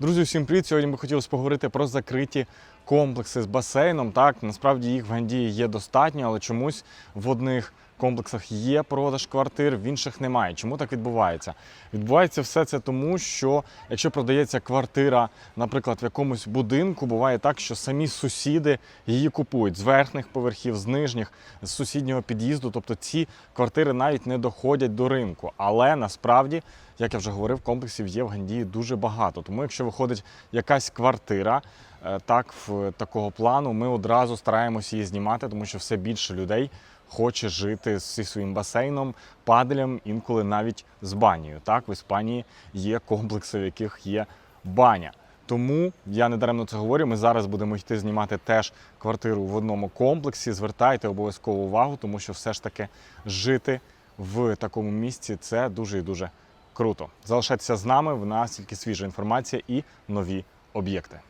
Друзі, всім привіт! Сьогодні ми хотілося поговорити про закриті комплекси з басейном. Так, насправді їх в Гандії є достатньо, але чомусь в одних комплексах є продаж квартир, в інших немає. Чому так відбувається? Відбувається все це тому, що якщо продається квартира, наприклад, в якомусь будинку, буває так, що самі сусіди її купують з верхніх поверхів, з нижніх, з сусіднього під'їзду. Тобто ці квартири навіть не доходять до ринку. Але насправді, як я вже говорив, комплексів є в Гандії дуже багато. Тому якщо виходить якась квартира, так в такого плану, ми одразу стараємося її знімати, тому що все більше людей хоче жити зі своїм басейном, паделем, інколи навіть з банею. Так, в Іспанії є комплекси, в яких є баня. Тому я не даремно це говорю. Ми зараз будемо йти знімати теж квартиру в одному комплексі. Звертайте обов'язково увагу, тому що все ж таки жити в такому місці це дуже і дуже круто. Залишайтеся з нами. В нас тільки свіжа інформація і нові об'єкти.